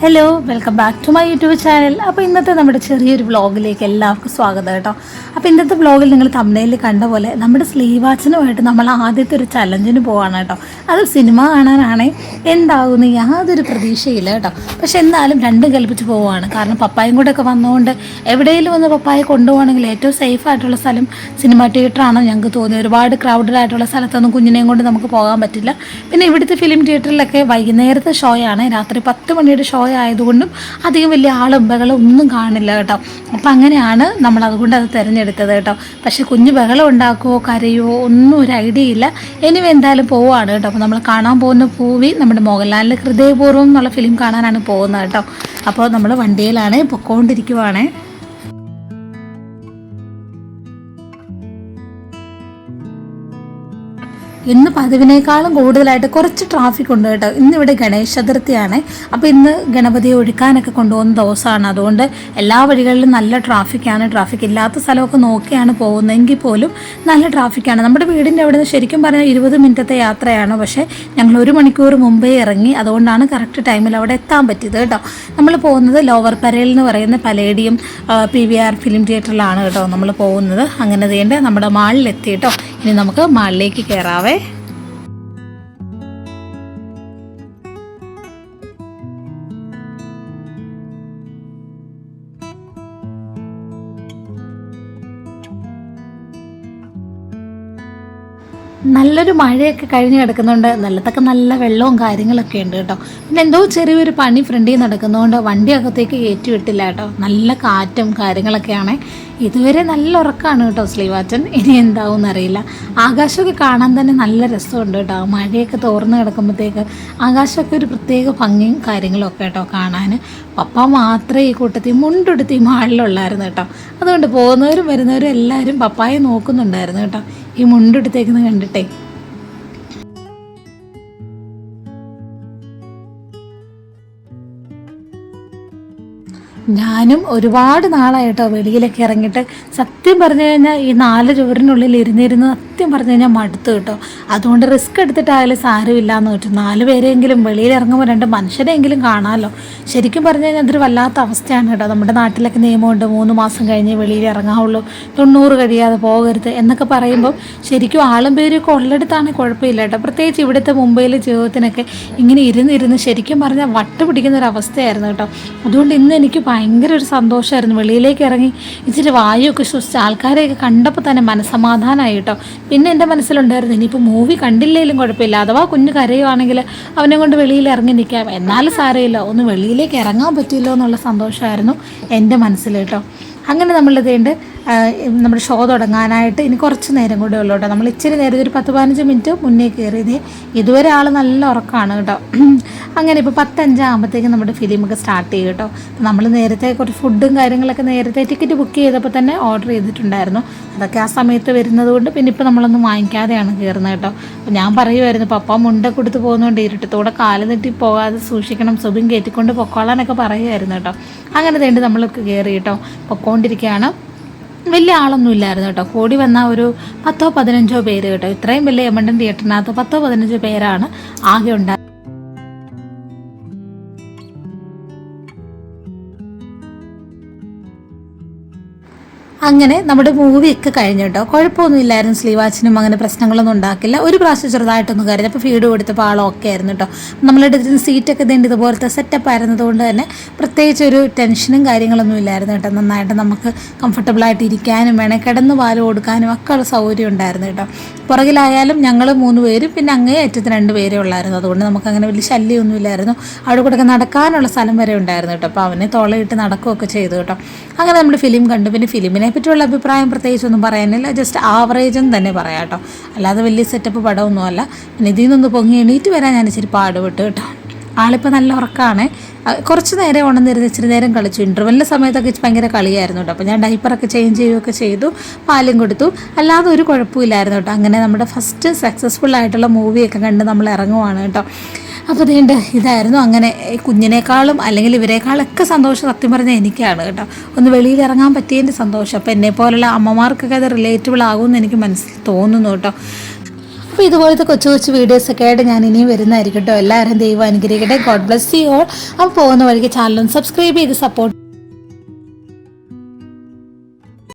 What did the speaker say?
Hello welcome back to my YouTube channel അപ്പോൾ ഇന്നത്തെ നമ്മുടെ ചെറിയൊരു വ്ളോഗിലേക്ക് എല്ലാവർക്കും സ്വാഗതം കേട്ടോ. അപ്പോൾ ഇന്നത്തെ വ്ളോഗിൽ നിങ്ങൾ തമ്മിൽ കണ്ട പോലെ നമ്മുടെ സ്ലീവാച്ചനുമായിട്ട് നമ്മൾ ആദ്യത്തെ ഒരു ചലഞ്ചിന് പോവാണ് കേട്ടോ. അത് സിനിമ കാണാനാണേ. എന്താകുമെന്ന് യാതൊരു പ്രതീക്ഷയില്ല കേട്ടോ. പക്ഷെ എന്നാലും രണ്ടും കൽപ്പിച്ച് പോവുകയാണ്. കാരണം പപ്പായും കൂടെ ഒക്കെ വന്നുകൊണ്ട് എവിടെയെങ്കിലും ഒന്ന് പപ്പായെ കൊണ്ടുപോകണമെങ്കിൽ ഏറ്റവും സേഫ് ആയിട്ടുള്ള സ്ഥലം സിനിമ തിയേറ്ററാണ് ഞങ്ങൾക്ക് തോന്നി. ഒരുപാട് ക്രൗഡഡ് ആയിട്ടുള്ള സ്ഥലത്തൊന്നും കുഞ്ഞിനെയും കൊണ്ട് നമുക്ക് പോകാൻ പറ്റില്ല. പിന്നെ ഇവിടുത്തെ ഫിലിം തിയേറ്ററിലൊക്കെ വൈകുന്നേരത്തെ ഷോയാണ് രാത്രി പത്ത് മണിയുടെ ഷോ ആയതുകൊണ്ടും അധികം വലിയ ആളും ബഹളം ഒന്നും കാണില്ല കേട്ടോ. അപ്പം അങ്ങനെയാണ് നമ്മൾ അതുകൊണ്ട് അത് തിരഞ്ഞെടുത്തത് കേട്ടോ. പക്ഷേ കുഞ്ഞ് ബഹളം ഉണ്ടാക്കുമോ കരയുമോ ഒന്നും ഒരു ഐഡിയ ഇല്ല. ഇനി എന്തായാലും പോവാണ് കേട്ടോ. അപ്പോൾ നമ്മൾ കാണാൻ പോകുന്ന പൂവി നമ്മുടെ മോഹൻലാലിന്റെ ഹൃദയപൂർവം എന്നുള്ള ഫിലിം കാണാനാണ് പോകുന്നത് കേട്ടോ. അപ്പോൾ നമ്മൾ വണ്ടിയിലാണ് പൊക്കോണ്ടിരിക്കുവാണേ. ഇന്ന് പതിവിനേക്കാളും കൂടുതലായിട്ട് കുറച്ച് ട്രാഫിക് ഉണ്ട് കേട്ടോ. ഇന്നിവിടെ ഗണേശ ചതുർത്ഥിയാണ്. അപ്പോൾ ഇന്ന് ഗണപതിയെ ഒഴുക്കാനൊക്കെ കൊണ്ടുപോകുന്ന ദിവസമാണ്. അതുകൊണ്ട് എല്ലാ വഴികളിലും നല്ല ട്രാഫിക്കാണ് ട്രാഫിക് ഇല്ലാത്ത സ്ഥലമൊക്കെ നോക്കിയാണ് പോകുന്നതെങ്കിൽ പോലും നല്ല ട്രാഫിക്കാണ് നമ്മുടെ വീടിന്റെ അവിടെ നിന്ന് ശരിക്കും പറഞ്ഞാൽ ഇരുപത് മിനിറ്റത്തെ യാത്രയാണ്. പക്ഷേ ഞങ്ങൾ ഒരു മണിക്കൂർ മുമ്പേ ഇറങ്ങി അതുകൊണ്ടാണ് കറക്റ്റ് ടൈമിൽ അവിടെ എത്താൻ പറ്റിയത് കേട്ടോ. നമ്മൾ പോകുന്നത് ലോവർ പരേൽ എന്ന് പറയുന്ന Palladium P V R film തിയേറ്ററിലാണ് കേട്ടോ നമ്മൾ പോകുന്നത്. അങ്ങനെ വേണ്ട നമ്മുടെ മാളിലെത്തി കേട്ടോ. ഇനി നമുക്ക് മാളിലേക്ക് കയറാവേ നല്ലൊരു മഴയൊക്കെ കഴിഞ്ഞ് കിടക്കുന്നുണ്ട്. നല്ലതൊക്കെ നല്ല വെള്ളവും കാര്യങ്ങളൊക്കെ ഉണ്ട് കേട്ടോ. പിന്നെ എന്തോ ചെറിയൊരു പണി ഫ്രണ്ടിൽ നടക്കുന്നതുകൊണ്ട് വണ്ടി അകത്തേക്ക് കയറ്റി വിട്ടില്ല കേട്ടോ. നല്ല കാറ്റും കാര്യങ്ങളൊക്കെയാണ്. ഇതുവരെ നല്ല ഉറക്കമാണ് കേട്ടോ സ്ലീവാറ്റൻ ഇനി എന്താവും അറിയില്ല. ആകാശമൊക്കെ കാണാൻ തന്നെ നല്ല രസമുണ്ട് കേട്ടോ. മഴയൊക്കെ തോർന്ന് കിടക്കുമ്പോഴത്തേക്ക് ആകാശമൊക്കെ ഒരു പ്രത്യേക ഭംഗിയും കാര്യങ്ങളൊക്കെ കേട്ടോ കാണാൻ. പപ്പ മാത്രമേ ഈ കൂട്ടത്തിൽ മുണ്ടെടുത്ത് മാളിലുള്ളായിരുന്നു കേട്ടോ. അതുകൊണ്ട് പോകുന്നവരും വരുന്നവരും എല്ലാവരും പപ്പായെ നോക്കുന്നുണ്ടായിരുന്നു കേട്ടോ. ഈ മുണ്ടെടുത്തേക്കുന്നത് കണ്ടിട്ടേ. ഞാനും ഒരുപാട് നാളായിട്ടോ വെളിയിലൊക്കെ ഇറങ്ങിയിട്ട്. സത്യം പറഞ്ഞു കഴിഞ്ഞാൽ ഈ നാല് ചുവരിനുള്ളിൽ ഇരുന്നിരുന്ന് സത്യം പറഞ്ഞു കഴിഞ്ഞാൽ മടുത്തു കേട്ടോ. അതുകൊണ്ട് റിസ്ക് എടുത്തിട്ടായാലും സാരമില്ല എന്ന് വെച്ചു നാല് പേരെങ്കിലും വെളിയിൽ ഇറങ്ങുമ്പോൾ രണ്ട് മനുഷ്യരെങ്കിലും കാണാമല്ലോ ശരിക്കും പറഞ്ഞു കഴിഞ്ഞാൽ അതൊരു വല്ലാത്ത അവസ്ഥയാണ് കേട്ടോ. നമ്മുടെ നാട്ടിലൊക്കെ നിയമമുണ്ട്. മൂന്ന് മാസം കഴിഞ്ഞ് വെളിയിൽ ഇറങ്ങാവുള്ളൂ. തൊണ്ണൂറ് കഴിയാതെ പോകരുത് എന്നൊക്കെ പറയുമ്പോൾ ശരിക്കും ആളും പേരൊക്കെ ഉള്ളിടത്താണ് കുഴപ്പമില്ല കേട്ടോ. പ്രത്യേകിച്ച് ഇവിടുത്തെ മുംബൈയിലെ ജീവിതത്തിനൊക്കെ ഇങ്ങനെ ഇരുന്നിരുന്ന് ശരിക്കും പറഞ്ഞാൽ വട്ട് പിടിക്കുന്ന ഒരു അവസ്ഥയായിരുന്നു കേട്ടോ. അതുകൊണ്ട് ഇന്ന് എനിക്ക് ഭയങ്കര ഒരു സന്തോഷമായിരുന്നു വെളിയിലേക്ക് ഇറങ്ങി ഇച്ചിരി വായുവൊക്കെ ശ്വസിച്ച് ആൾക്കാരെയൊക്കെ കണ്ടപ്പോൾ തന്നെ മനസ്സമാധാനമായി കേട്ടോ. പിന്നെ എന്റെ മനസ്സിലുണ്ടായിരുന്നു ഇനിയിപ്പോൾ മൂവി കണ്ടില്ലെങ്കിലും കുഴപ്പമില്ല. അഥവാ കുഞ്ഞ് കരയുവാണെങ്കിൽ അവനെ കൊണ്ട് വെളിയിൽ ഇറങ്ങി നിൽക്കാം. എന്നാലും സാരമില്ല ഒന്ന് വെളിയിലേക്ക് ഇറങ്ങാൻ പറ്റില്ലോ എന്നുള്ള സന്തോഷമായിരുന്നു എന്റെ മനസ്സിൽ കേട്ടോ. അങ്ങനെ നമ്മളിതേണ്ട് നമ്മുടെ ഷോ തുടങ്ങാനായിട്ട് ഇനി കുറച്ച് നേരം കൂടെ ഉള്ളൂ കേട്ടോ. നമ്മൾ ഇച്ചിരി നേരം ഒരു പത്ത് പതിനഞ്ച് മിനിറ്റ് മുന്നേ കയറിയത് ഇതുവരെ ആൾ നല്ല ഉറക്കമാണ് കേട്ടോ. അങ്ങനെ ഇപ്പോൾ പത്തഞ്ചാകുമ്പോഴത്തേക്കും നമ്മുടെ ഫിലിമൊക്കെ സ്റ്റാർട്ട് ചെയ്യും കേട്ടോ. അപ്പോൾ നമ്മൾ നേരത്തെ കുറച്ച് ഫുഡും കാര്യങ്ങളൊക്കെ നേരത്തെ ടിക്കറ്റ് ബുക്ക് ചെയ്തപ്പോൾ തന്നെ ഓർഡർ ചെയ്തിട്ടുണ്ടായിരുന്നു. അതൊക്കെ ആ സമയത്ത് വരുന്നത് കൊണ്ട് പിന്നെ ഇപ്പോൾ നമ്മളൊന്നും വാങ്ങിക്കാതെയാണ് കയറുന്നത് കേട്ടോ. അപ്പോൾ ഞാൻ പറയുമായിരുന്നു പപ്പ മുണ്ട കൊടുത്ത് പോകുന്നതുകൊണ്ട് ഇരുട്ടത്തോടെ കാൽ തെറ്റി പോകാതെ സൂക്ഷിക്കണം സുബിൻ കയറ്റിക്കൊണ്ട് പൊക്കോളാനൊക്കെ പറയുമായിരുന്നു കേട്ടോ. അങ്ങനെ തേണ്ടി നമ്മളൊക്കെ കയറി കേട്ടോ. പൊക്കോണ്ടിരിക്കുകയാണ്. വലിയ ആളൊന്നും ഇല്ലായിരുന്നു കേട്ടോ. കൂടി വന്ന ഒരു പത്തോ പതിനഞ്ചോ പേര് കേട്ടോ. ഇത്രയും വലിയ എമണ്ടൻ തിയേറ്ററിനകത്ത് പത്തോ പതിനഞ്ചോ പേരാണ് ആകെ ഉണ്ടായത് അങ്ങനെ നമ്മുടെ മൂവി ഒക്കെ കഴിഞ്ഞു കേട്ടോ കുഴപ്പമൊന്നും ഇല്ലായിരുന്നു സ്ലീവാച്ചിനും അങ്ങനെ പ്രശ്നങ്ങളൊന്നും ഉണ്ടാക്കില്ല. ഒരു പ്രാവശ്യം ചെറുതായിട്ടൊന്നും കരുതി അപ്പോൾ ഫീഡ് കൊടുത്തപ്പോൾ ആൾ ഓക്കെ ആയിരുന്നു കേട്ടോ നമ്മളെടുത്തിരുന്ന സീറ്റൊക്കെ ഇതിന്റെ ഇതുപോലത്തെ സെറ്റപ്പ് ആയിരുന്നത് കൊണ്ട് തന്നെ പ്രത്യേകിച്ച് ഒരു ടെൻഷനും കാര്യങ്ങളൊന്നും ഇല്ലായിരുന്നു കേട്ടോ നന്നായിട്ട് നമുക്ക് കംഫർട്ടബിളായിട്ട് ഇരിക്കാനും വേണേൽ കിടന്ന് പാൽ കൊടുക്കാനും ഒക്കെ ഉള്ള സൗകര്യം ഉണ്ടായിരുന്നു കേട്ടോ പുറകിലായാലും ഞങ്ങൾ മൂന്ന് പേരും പിന്നെ അങ്ങേ അറ്റത്ത് രണ്ട് പേരേ ഉള്ളായിരുന്നു. അതുകൊണ്ട് നമുക്ക് അങ്ങനെ വലിയ ശല്യമൊന്നും ഇല്ലായിരുന്നു. അവിടെ കൂടെ നടക്കാനുള്ള സ്ഥലം വരെ ഉണ്ടായിരുന്നു കേട്ടോ അപ്പോൾ അവനെ തോളയിട്ട് നടക്കുകയൊക്കെ ചെയ്തു കേട്ടോ അങ്ങനെ നമ്മൾ ഫിലിം കണ്ടു. പിന്നെ ഫിലിമിനെ പറ്റിയുള്ള അഭിപ്രായം പ്രത്യേകിച്ചൊന്നും പറയാനില്ല. ജസ്റ്റ് ആവറേജ് എന്ന് തന്നെ പറയാം കേട്ടോ. അല്ലാതെ വലിയ സെറ്റപ്പ് പടമൊന്നുമല്ല. പിന്നെ ഇതിൽ നിന്നൊന്ന് പൊങ്ങി എണീറ്റ് വരാൻ ഞാൻ ഇച്ചിരി പാടുപെട്ട് കേട്ടോ. ആളിപ്പോൾ നല്ല ഉറക്കമാണ് കുറച്ച് നേരം ഉണർന്നിരുന്ന് ഇച്ചിരി നേരം കളിച്ചു. ഇന്റർവെല്ലിന്റെ സമയത്തൊക്കെ ഭയങ്കര കളിയായിരുന്നു കേട്ടോ. അപ്പോൾ ഞാൻ ഡൈപ്പറൊക്കെ ചേഞ്ച് ചെയ്യുകയൊക്കെ ചെയ്തു. പാലും കൊടുത്തു. അല്ലാതെ ഒരു കുഴപ്പമില്ലായിരുന്നു കേട്ടോ. അങ്ങനെ നമ്മുടെ ഫസ്റ്റ് സക്സസ്ഫുൾ ആയിട്ടുള്ള മൂവിയൊക്കെ കണ്ട് നമ്മൾ ഇറങ്ങുവാണ് കേട്ടോ. അപ്പോൾ അതുകൊണ്ട് ഇതായിരുന്നു അങ്ങനെ കുഞ്ഞിനേക്കാളും അല്ലെങ്കിൽ ഇവരെക്കാളൊക്കെ സന്തോഷം സത്യം പറഞ്ഞാൽ എനിക്കാണ് കേട്ടോ. ഒന്ന് വെളിയിൽ ഇറങ്ങാൻ പറ്റിയതിന്റെ സന്തോഷം. അപ്പോൾ എന്നെ പോലുള്ള അമ്മമാർക്കൊക്കെ അത് റിലേറ്റബിൾ ആകുമെന്ന് എനിക്ക് മനസ്സിൽ തോന്നുന്നു കേട്ടോ. അപ്പോൾ ഇതുപോലത്തെ കൊച്ചു കൊച്ചു വീഡിയോസൊക്കെ ആയിട്ട് ഞാൻ ഇനിയും വരുന്നതായിരിക്കും കേട്ടോ. എല്ലാവരും ദൈവം അനുഗ്രഹിക്കട്ടെ. ഗോഡ് ബ്ലസ് യു ഓൾ അപ്പോൾ പോകുന്ന വഴിക്ക് ചാനലും സബ്സ്ക്രൈബ് ചെയ്ത് സപ്പോർട്ട്